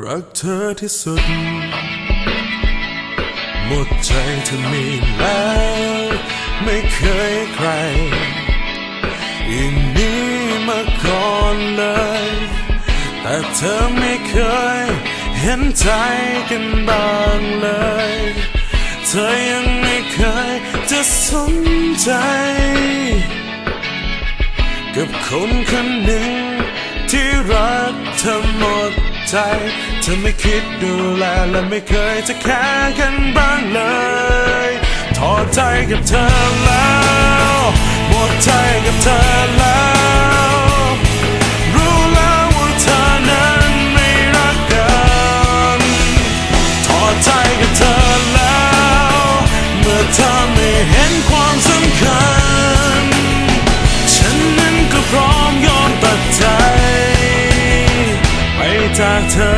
รักเธอที่สุด หมดใจเธอมีแล้ว ไม่เคยใครอย่างนี้มาก่อนเลย แต่เธอไม่เคยเห็นใจกันบ้างเลย เธอยังไม่เคยจะสนใจ กับคนคนหนึ่ง ใจ เธอไม่คิดดูแลและไม่เคยจะแค่กันบ้างเลยท้อใจกับเธอแล้ว หมดใจกับเธอแล้ว จากเธอ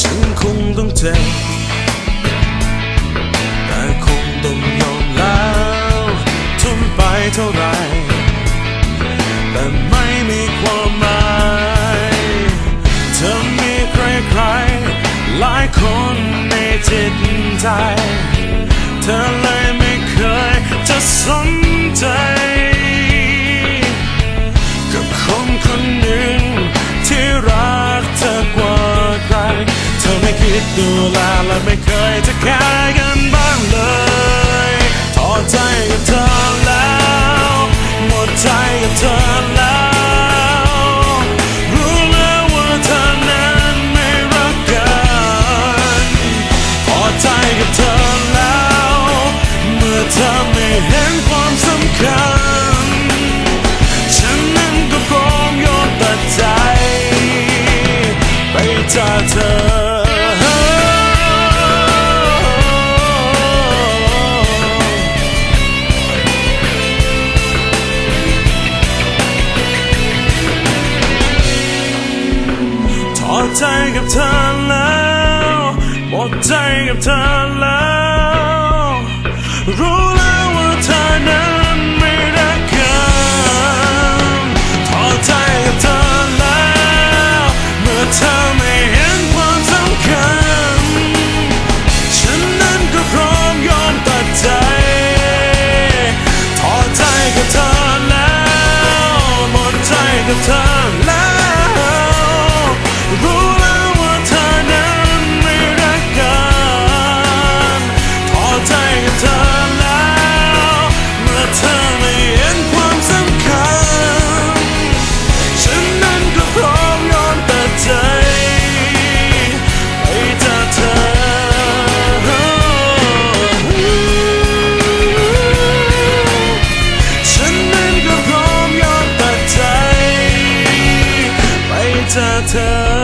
ฉันคงต้องเจ็บแต่คงต้องยอมแล้วทนไปเท่าไรแต่ไม่มีความหมายเธอมีใครๆหลายคนในจิตใจ เธอเลยไม่เคยจะสน คิดดูแลและไม่เคยจะแค่กันบ้างเลย ดใจกับเธอแล้วหมดใจกับเธอแล้ว รู้แล้วว่าเธอนั้นไม่รักกันถอดใจกับเธอแล้วเมื่อเธอไม่เห็นความสำคัญ ฉันนั้นก็พร้อมยอมตัดใจถอดใจกับเธอแล้วหมดใจกับเธอ ก็